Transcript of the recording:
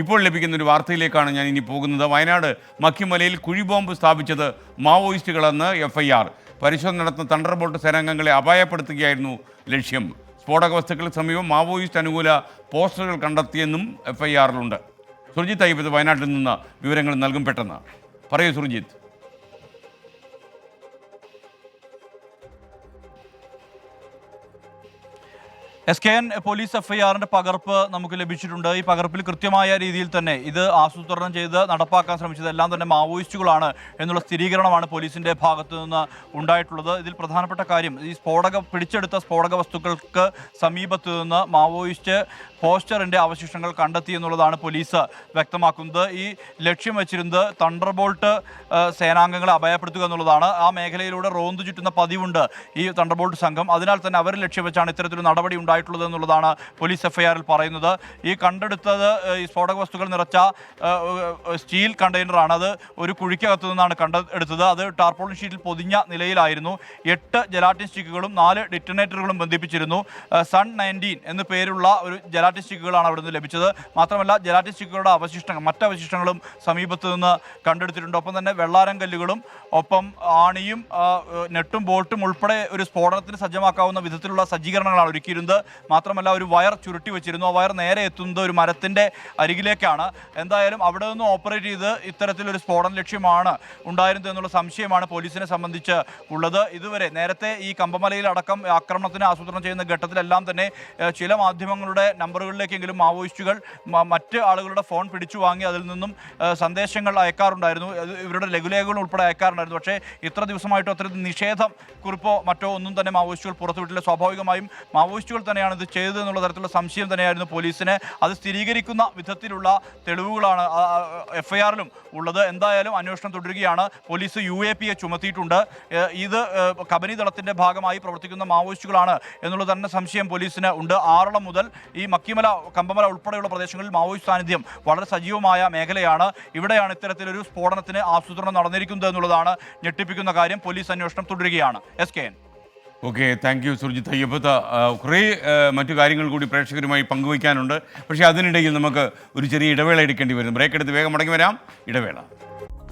ഇപ്പോൾ ലഭിക്കുന്ന ഒരു വാർത്തയിലേക്കാണ് ഞാൻ ഇനി പോകുന്നത്. വയനാട് മക്കിമലയിൽ കുഴിബോംബ് സ്ഥാപിച്ചത് മാവോയിസ്റ്റുകളെന്ന് എഫ് ഐ ആർ പരിശോധന നടത്തുന്ന തണ്ടർബോൾട്ട് സേനാംഗങ്ങളെ അപായപ്പെടുത്തുകയായിരുന്നു ലക്ഷ്യം. സ്ഫോടക വസ്തുക്കൾക്ക് സമീപം മാവോയിസ്റ്റ് അനുകൂല പോസ്റ്ററുകൾ കണ്ടെത്തിയെന്നും എഫ് ഐ ആറിലുണ്ട് സുർജിത്ത് അയ്യപ്പത് വയനാട്ടിൽ നിന്ന് വിവരങ്ങൾ നൽകും പെട്ടെന്ന്. പറയൂ Surjith. S K N police F I ആറിന്റെ പകർപ്പ് നമുക്ക് ലഭിച്ചിട്ടുണ്ട്. ഈ പകർപ്പിൽ കൃത്യമായ രീതിയിൽ തന്നെ ഇത് ആസൂത്രണം ചെയ്ത് നടപ്പാക്കാൻ ശ്രമിച്ചത് എല്ലാം തന്നെ മാവോയിസ്റ്റുകളാണ് എന്നുള്ള സ്ഥിരീകരണമാണ് പോലീസിന്റെ ഭാഗത്തു നിന്ന് ഉണ്ടായിട്ടുള്ളത്. ഇതിൽ പ്രധാനപ്പെട്ട കാര്യം ഈ സ്ഫോടക പിടിച്ചെടുത്ത സ്ഫോടക വസ്തുക്കൾക്ക് സമീപത്ത് നിന്ന് മാവോയിസ്റ്റ് പോസ്റ്ററിന്റെ അവശിഷ്ടങ്ങൾ കണ്ടെത്തി എന്നുള്ളതാണ് പോലീസ് വ്യക്തമാക്കുന്നത്. ഈ ലക്ഷ്യം വെച്ചിരുന്നത് തണ്ടർബോൾട്ട് സേനാംഗങ്ങളെ അഭയപ്പെടുത്തുക എന്നുള്ളതാണ്. ആ മേഖലയിലൂടെ റോന്ത് ചുറ്റുന്ന പതിവുണ്ട് ഈ തണ്ടർബോൾട്ട് സംഘം. അതിനാൽ തന്നെ അവർ ലക്ഷ്യം വെച്ചാണ് ഇത്തരത്തിലൊരു നടപടി ഉണ്ടായിട്ടുള്ളത് എന്നുള്ളതാണ് പോലീസ് എഫ്ഐആറിൽ പറയുന്നത്. ഈ കണ്ടെടുത്തത് ഈ സ്ഫോടക വസ്തുക്കൾ നിറച്ച സ്റ്റീൽ കണ്ടെയ്നറാണ്. അത് ഒരു കുഴിക്കകത്തു നിന്നാണ് കണ്ടെടുത്തത്. അത് ടാർപോളിൻ ഷീറ്റിൽ പൊതിഞ്ഞ നിലയിലായിരുന്നു. എട്ട് ജലാറ്റിൻ സ്റ്റിക്കുകളും നാല് ഡിറ്റനേറ്ററുകളും ബന്ധിപ്പിച്ചിരുന്നു. സൺ നയന്റീൻ എന്ന പേരുള്ള ഒരു ജലാറ്റിൻ സ്റ്റിക്കുകളാണ് അവിടെ നിന്ന് ലഭിച്ചത്. മാത്രമല്ല ജലാറ്റി സ്റ്റിക്കുകളുടെ അവശിഷ്ടങ്ങൾ മറ്റ് അവശിഷ്ടങ്ങളും സമീപത്ത് നിന്ന് കണ്ടെടുത്തിട്ടുണ്ട്. ഒപ്പം തന്നെ വെള്ളാരം കല്ലുകളും ഒപ്പം ആണിയും നെട്ടും ബോൾട്ടും ഉൾപ്പെടെ ഒരു സ്ഫോടനത്തിന് സജ്ജമാക്കാവുന്ന വിധത്തിലുള്ള സജ്ജീകരണങ്ങളാണ് ഒരുക്കിയിരുന്നത്. മാത്രമല്ല ഒരു വയർ ചുരുട്ടി വെച്ചിരുന്നു. ആ വയർ നേരെ എത്തുന്നത് ഒരു മരത്തിന്റെ അരികിലേക്കാണ്. എന്തായാലും അവിടെ നിന്ന് ഓപ്പറേറ്റ് ചെയ്ത് ഇത്തരത്തിലൊരു സ്ഫോടന ലക്ഷ്യമാണ് ഉണ്ടായിരുന്നത് എന്നുള്ള സംശയമാണ് പോലീസിനെ സംബന്ധിച്ച് ഉള്ളത്. ഇതുവരെ നേരത്തെ ഈ കമ്പമലയിൽ അടക്കം ആക്രമണത്തിന് ആസൂത്രണം ചെയ്യുന്ന ഘട്ടത്തിലെല്ലാം തന്നെ ചില മാധ്യമങ്ങളുടെ നമ്പറുകളിലേക്കെങ്കിലും മാവോയിസ്റ്റുകൾ മറ്റ് ആളുകളുടെ ഫോൺ പിടിച്ചു വാങ്ങി അതിൽ നിന്നും സന്ദേശങ്ങൾ അയക്കാറുണ്ടായിരുന്നു. ഇവരുടെ ലഘുലേഖകൾ ഉൾപ്പെടെ അയക്കാറുണ്ടായിരുന്നു. പക്ഷേ ഇത്ര ദിവസമായിട്ടും അത്ര നിഷേധം കുറിപ്പോ മറ്റോ ഒന്നും തന്നെ മാവോയിസ്റ്റുകൾ പുറത്തുവിട്ടില്ല. സ്വാഭാവികമായും മാവോയിസ്റ്റുകൾ തന്നെയാണ് ഇത് ചെയ്തത് എന്നുള്ള തരത്തിലുള്ള സംശയം തന്നെയായിരുന്നു പോലീസിന്. അത് സ്ഥിരീകരിക്കുന്ന വിധത്തിലുള്ള തെളിവുകളാണ് എഫ്ഐആറിലും ഉള്ളത്. എന്തായാലും അന്വേഷണം തുടരുകയാണ്. Police U A P A ചുമത്തിയിട്ടുണ്ട് ഇത് കബനി ദളത്തിന്റെ ഭാഗമായി പ്രവർത്തിക്കുന്ന മാവോയിസ്റ്റുകളാണ് എന്നുള്ള തന്നെ സംശയം പോലീസിന് ഉണ്ട്. ആറളം മുതൽ ഈ മക്കിമല കമ്പമല ഉൾപ്പെടെയുള്ള പ്രദേശങ്ങളിൽ മാവോയിസ്റ്റ് സാന്നിധ്യം വളരെ സജീവമായ മേഖലയാണ്. ഇവിടെയാണ് ഇത്തരത്തിലൊരു സ്ഫോടനത്തിന് ആസൂത്രണം നടന്നിരിക്കുന്നത് എന്നുള്ളതാണ് ഞെട്ടിപ്പിക്കുന്ന കാര്യം. പോലീസ് അന്വേഷണം തുടരുകയാണ്. S K N. Okay thank you Surjith Ayyappath. കുറേ മറ്റു കാര്യങ്ങൾ കൂടി പ്രേക്ഷകരുമായി പങ്കുവയ്ക്കാനുണ്ട്. പക്ഷേ അതിനിടയിൽ നമുക്ക് ഒരു ചെറിയ ഇടവേള എടുക്കേണ്ടി വരും ബ്രേക്ക് എടുത്ത് വേഗം മടങ്ങി വരാം. ഇടവേള.